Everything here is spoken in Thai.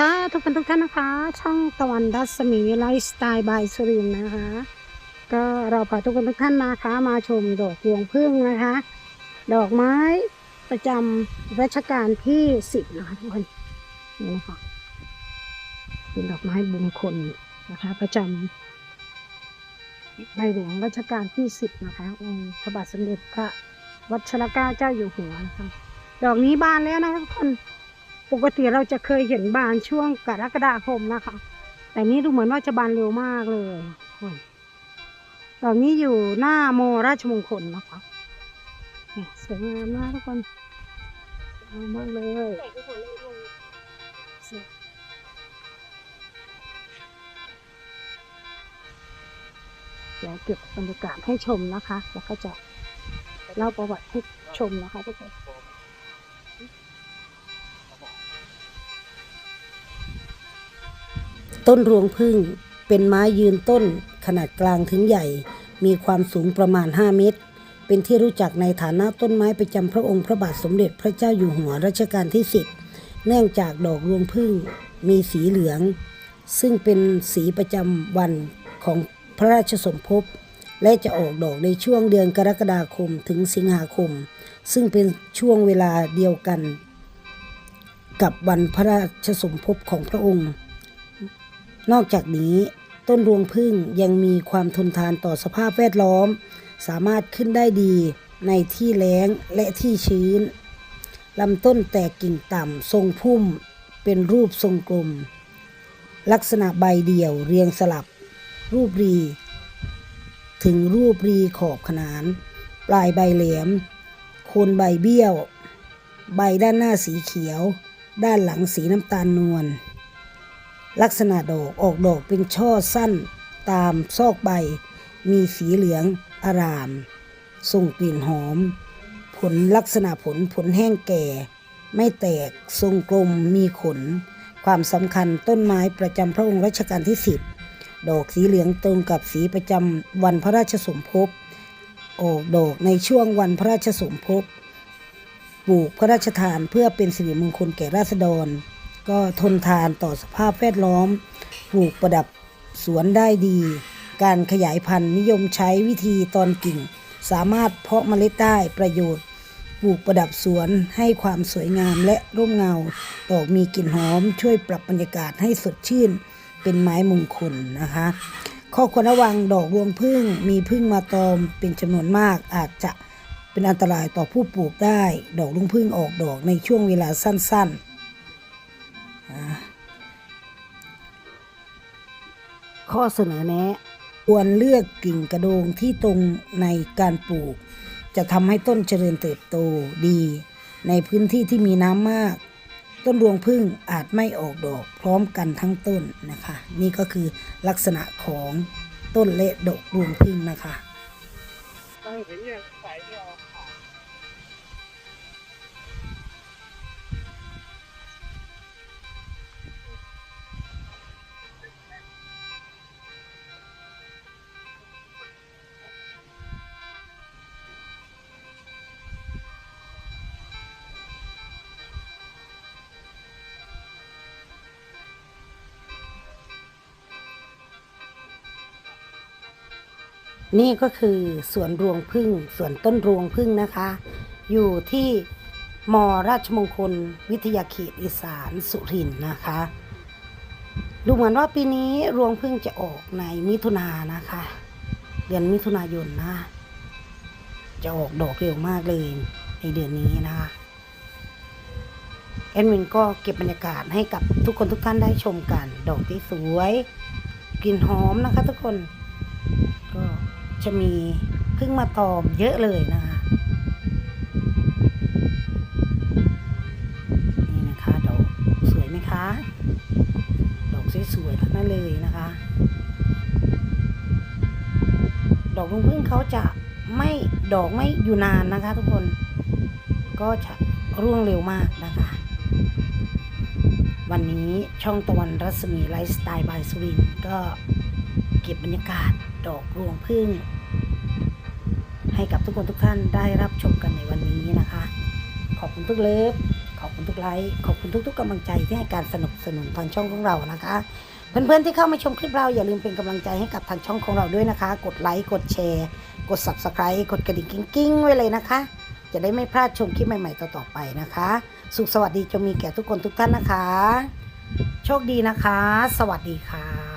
ค่ะทุกคนทุกท่านนะคะ ช่องตะวันรัศมีไลฟ์สไตล์บายสุรินนะคะ ก็เราพาทุกคนทุกท่านนะคะ มาชมดอกพวงพึ่งนะคะ ดอกไม้ประจำรัชกาลที่สิบนะคะทุกคนนี่นะคะเป็นดอกไม้บุญคนนะคะ ประจำในหลวงรัชกาลที่สิบนะคะองค์พระบาทสมเด็จพระวัชรเกล้าเจ้าอยู่หัวนะคะดอกนี้บานแล้วนะคะทุกคน ปกติเราจะเคยเห็นบานช่วงกรกฎาคมนะคะ แต่นี้ดูเหมือนว่าจะบานเร็วมากเลยโอ้ยดอกนี้อยู่หน้าโมราชมงคลนะคะสวยงามมากทุกคนสวยงามมากเลยเดี๋ยวเก็บบรรยากาศให้ชมนะคะ แล้วก็จะเล่าประวัติให้ชมนะคะทุกคน ต้นรวงพึ่งเป็นไม้ยืนต้นขนาดกลางถึงใหญ่ มีความสูงประมาณ 5 เมตร เป็นที่รู้จักในฐานะต้นไม้ประจำพระองค์พระบาทสมเด็จพระเจ้าอยู่หัวรัชกาลที่10เนื่องจากดอกรวงพึ่งมีสีเหลือง ซึ่งเป็นสีประจำวันของพระราชสมภพและจะออกดอกในช่วงเดือนกรกฎาคมถึงสิงหาคม ซึ่งเป็นช่วงเวลาเดียวกัน กับวันพระราชสมภพของพระองค์ นอกจากนี้ต้นรวงพึ่งยังมีความทนทานต่อสภาพแวดล้อม สามารถขึ้นได้ดีในที่แล้งและที่ชื้นลำต้นแตกกิ่งต่ำทรงพุ่มเป็นรูปทรงกลม ลักษณะใบเดี่ยวเรียงสลับ รูปรี ถึงรูปรีขอบขนาน ปลายใบแหลมโคนใบเบี้ยว ใบด้านหน้าสีเขียว ด้านหลังสีน้ำตาลนวล ลักษณะดอกออกดอกเป็นช่อสั้น ตามซอกใบ มีสีเหลืองอาราม ส่งกลิ่นหอม ผลลักษณะผลผลแห้งแก่ ไม่แตกทรงกลมมีขน ความสำคัญต้นไม้ประจำพระองค์รัชกาลที่10ดอกสีเหลืองตรงกับสีประจำวันพระราชสมภพ ออกดอกในช่วงวันพระราชสมภพปลูกพระราชทานเพื่อเป็นสิริมงคลแก่ราษฎร ก็ทนทานต่อสภาพแวดล้อม ปลูกประดับสวนได้ดี การขยายพันธุ์นิยมใช้วิธีตอนกิ่ง สามารถเพาะเมล็ดได้ประโยชน์ ปลูกประดับสวนให้ความสวยงามและร่มเงา ดอกมีกลิ่นหอมช่วยปรับบรรยากาศให้สดชื่น เป็นไม้มงคลนะคะ ข้อควรระวังดอกรวงพึ่งมีพึ่งมาตอมเป็นจำนวนมากอาจจะเป็นอันตรายต่อผู้ปลูกได้ ดอกลุงพึ่งออกดอกในช่วงเวลาสั้น ๆ ข้อเสนอแนะ ควรเลือกกิ่งกระโดงที่ตรงในการปลูก จะทำให้ต้นเจริญเติบโตดี ในพื้นที่ที่มีน้ำมาก ต้นรวงพึ่งอาจไม่ออกดอกพร้อมกันทั้งต้นนะคะ นี่ก็คือลักษณะของต้นและดอกรวงพึ่งนะคะ นี่ก็คือสวนรวงพึ่งสวนต้นรวงพึ่งนะคะ อยู่ที่มราชมงคลวิทยาเขตอีสานสุรินทร์นะคะ ดูเหมือนว่าปีนี้รวงพึ่งจะออกในมิถุนายนนะคะ เดือนมิถุนายนนะ จะออกดอกเร็วมากเลยในเดือนนี้นะคะแอดมินก็เก็บบรรยากาศให้กับทุกคนทุกท่านได้ชมกัน ดอกที่สวยกลิ่นหอมนะคะทุกคน จะมีพึ่งมาตอมเยอะเลยนะคะ นี่นะคะดอกสวยไหมคะ ดอกสวยๆทั้งนั้นเลยนะคะ ดอกลุงพึ่งเขาจะไม่ดอกไม่อยู่นานนะคะ ทุกคนก็จะร่วงเร็วมากนะคะ วันนี้ช่องตะวันรัศมีไลฟ์สไตล์บายสุรินก็ เก็บบรรยากาศดอกรวงพึ่ง ให้กับทุกคนทุกท่านได้รับชมกันในวันนี้นะคะ ขอบคุณทุกเลิฟขอบคุณทุกไลค์ขอบคุณทุก ๆกำลังใจที่ให้การสนับสนุนทางช่องของเรานะคะ เพื่อนๆที่เข้ามาชมคลิปเราอย่าลืมเป็นกำลังใจให้กับทางช่องของเราด้วยนะคะ กดไลค์กดแชร์ กด subscribe กดกระดิ่งกิ้งๆไว้เลยนะคะ จะได้ไม่พลาดชมคลิปใหม่ๆต่อๆไปนะคะ สุขสวัสดีจะมีแก่ทุกคนทุกท่านนะคะ โชคดีนะคะ สวัสดีค่ะ